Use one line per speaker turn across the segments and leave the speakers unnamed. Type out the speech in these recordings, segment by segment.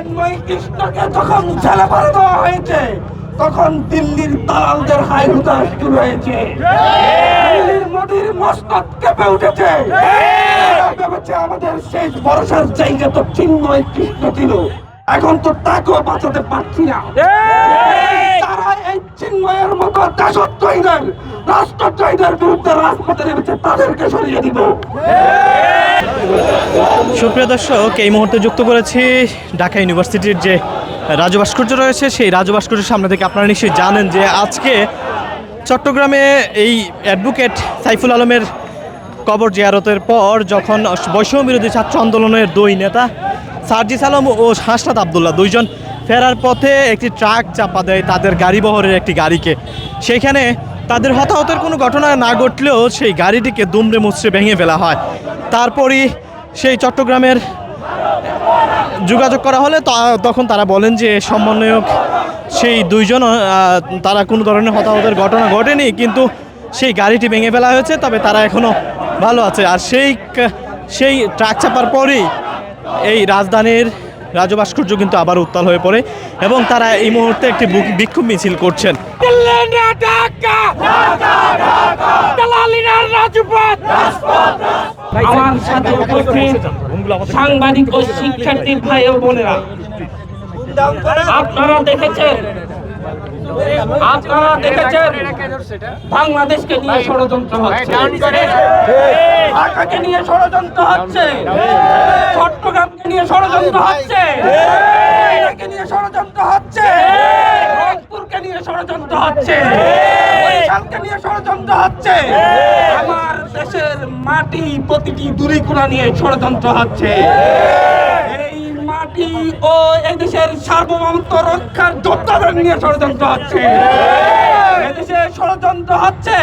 চিন্ময় কৃষ্ণকে যখন করে দেওয়া হয়েছে, তখন দিল্লির দালালদের হাই হুতাশ শুরু হয়েছে। দিল্লির মোদির মস্তক কেঁপে উঠেছে। আমাদের শেষ ভরসার জায়গা তো চিন্ময় কৃষ্ণ ছিল। এখন তো তাকেও বাঁচাতে পারছি না। তারা এই চিন্ময়ের মতো দেশত্রহীদের রাষ্ট্রদ্রোহীদের বিরুদ্ধে রাজপথে নেমেছে, তাদেরকে সরিয়ে দিব।
সুপ্রিয় দর্শক, এই মুহূর্তে যুক্ত করেছি ঢাকা ইউনিভার্সিটির যে রাজু ভাস্কর্য রয়েছে, সেই রাজু ভাস্কর্যের সামনে থেকে আপনারা নিশ্চয়ই জানেন যে আজকে চট্টগ্রামে এই অ্যাডভোকেট সাইফুল আলমের কবর জিয়ারতের পর যখন বৈষম্য বিরোধী ছাত্র আন্দোলনের দুই নেতা সার্জিস আলম ও হাসনাত আবদুল্লাহ দুইজন ফেরার পথে একটি ট্রাক চাপা দেয় তাদের গাড়ি বহরের একটি গাড়িকে। সেইখানে তাদের হতাহতের কোনো ঘটনা না ঘটলেও সেই গাড়িটিকে দুমড়ে মুচড়ে ভেঙে ফেলা হয়। তারপরই সেই চট্টগ্রামের যোগাযোগ করা হলে তখন তারা বলেন যে সমন্বয়ক সেই দুইজন তারা কোনো ধরনের হতাহতের ঘটনা ঘটেনি, কিন্তু সেই গাড়িটি ভেঙে ফেলা হয়েছে, তবে তারা এখনও ভালো আছে। আর সেই সেই ট্রাক চাপার পরেই এই রাজধানীর রাজু ভাস্কর্য কিন্তু আবার উত্তাল হয়ে পড়ে এবং তারা এই মুহূর্তে একটি বুক- বিক্ষোভ মিছিল করছেন।
আমার সাথে উপস্থিত সাংবাদিক ও শিক্ষার্থী ভাই ও বোনেরা। আপনারা দেখেছেন? আপনারা দেখেছেন? বাংলাদেশকে নিয়ে ষড়যন্ত্র হচ্ছে। ঢাকাকে নিয়ে ষড়যন্ত্র হচ্ছে। চট্টগ্রামকে নিয়ে ষড়যন্ত্র হচ্ছে। নিয়ে ষড়যন্ত্র হচ্ছে। নিয়ে ষড়যন্ত্র হচ্ছে। বরিশালকে নিয়ে ষড়যন্ত্র হচ্ছে। আমার দেশের মাটি প্রতিটি দূরীকোণা নিয়ে ষড়যন্ত্র হচ্ছে। এই মাটি ও এদেশের সার্বভৌমত্ব রক্ষার যোদ্ধাদের নিয়ে ষড়যন্ত্র হচ্ছে। এদেশে ষড়যন্ত্র হচ্ছে।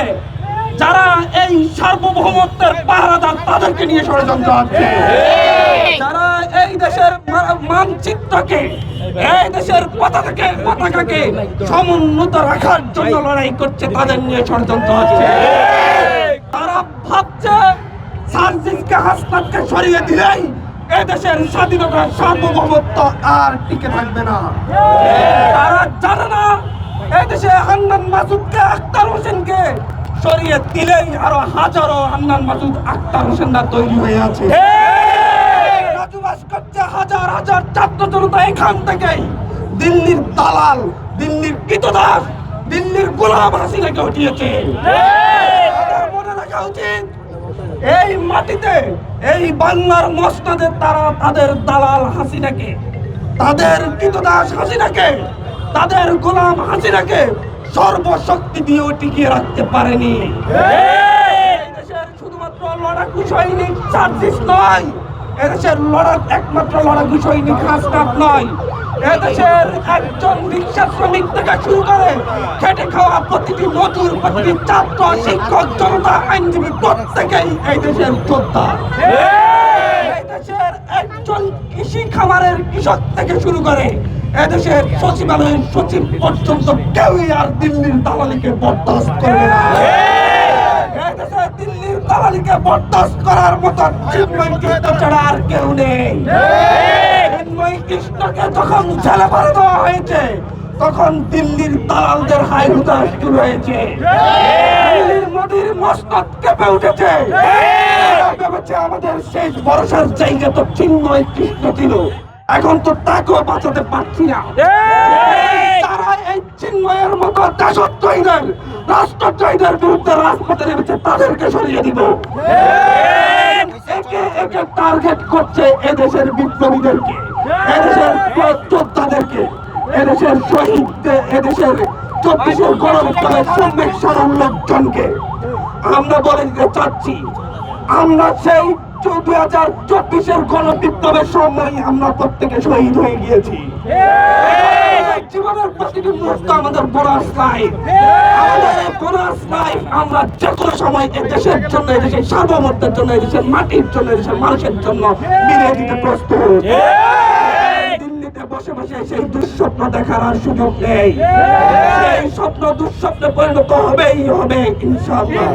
যারা এই সার্বভৌমত্বের পাহারাদার তাদেরকে নিয়ে ষড়যন্ত্র হচ্ছে। যারা এই দেশের মানচিত্রকে এই দেশের পতাকাকে পতাকাকে সমুন্নত রাখার জন্য লড়াই করছে, তাদের নিয়ে ষড়যন্ত্র হচ্ছে। তারা ভাবছে, সার্জিসকে হাসনাতকে সরিয়ে দিলেই সার্বভৌমত্ব আর টিকে থাকবে না। তারা জানে না, এ দেশে হান্নান মাসুদকে আক্তার হোসেনকে সরিয়ে দিলেই আরও হাজারো হান্নান মাসুদ আক্তার হোসেনরা তৈরি হয়ে আছে। হাজার হাজার ছাত্র জনতা এখান দিল্লির দালাল, দিল্লির কৃতদাস দিল্লির গোলাম হাসিনাকে উঠিয়েছে। এই মাটিতে, এই বাংলার তারা তাদের দালাল হাসিনাকে, তাদের কৃতদাস হাসিনাকে, তাদের গোলাম হাসিনাকে সর্বশক্তি দিয়ে টিকিয়ে রাখতে পারেনি। শুধুমাত্র লড়াকু সৈনিক সার্জিস নয় এদেশের লড়াক একমাত্র লড়াকু সৈনিক হাসনাত নয়। এদেশের একজন রিক্সা শ্রমিক থেকে শুরু করে খেটে খাওয়া প্রতিটি মজুর, প্রতিটি ছাত্র, শিক্ষক, জনতা, আইনজীবী, প্রত্যেকেই এই দেশের যোদ্ধা। একজন কৃষি খামারের কৃষক থেকে শুরু করে এদেশের সচিবালয়ের সচিব পর্যন্ত কেউই আর দিল্লির দালালিকে বরদাস্ত করবে না। দালালিকে বরদাস্ত করার মতো চিন্ময় কৃষ্ণ ছাড়া আর কেউ নেই। চিন্ময় কৃষ্ণকে যখন ছেলে করে দেওয়া হয়েছে তখন দিল্লির দালালদের হাই হুতাশ শুরু হয়েছে। দিল্লির মোদির মস্তক কেঁপে উঠেছে। ভেবেছে আমাদের শেষ ভরসার জায়গা তো চিন্ময় কৃষ্ণ ছিল এখন তো তাকেও বাঁচাতে পারছি না। তারা এই চিন্ময়ের মতো দেশত্রহীদের রাষ্ট্রদ্রোহীদের বিরুদ্ধে রাজপথে নেমেছে, তাদেরকে সরিয়ে দিব। একে একে টার্গেট করছে এদেশের বিপ্লবীদেরকে, এদেশের যোদ্ধাদেরকে এদেশের শহীদদের, এদেশের চব্বিশের গণবিপ্লবের সম্যক সাধারণ লোকজনকে। আমরা বলে দিতে চাচ্ছি, আমরা সেই দুই হাজার চব্বিশের গণবিপ্লবের সময় আমরা প্রত্যেকে শহীদ হয়ে গিয়েছি। জীবনের প্রতিটি মুহূর্ত আমাদের বোনাস লাইফ আমাদের এই বোনাস লাইফ আমরা যে কোনো সময় এই দেশের জন্য এই দেশের সার্বভৌমত্বের জন্য এই দেশের মাটির জন্য এই দেশের মানুষের জন্য বিলিয়ে দিতে প্রস্তুত। দিল্লিতে বসে বসে সেই দুঃস্বপ্ন দেখার আর সুযোগ নেই। সেই স্বপ্ন দুঃস্বপ্নে পরিণত হবেই হবে ইনশাআল্লাহ!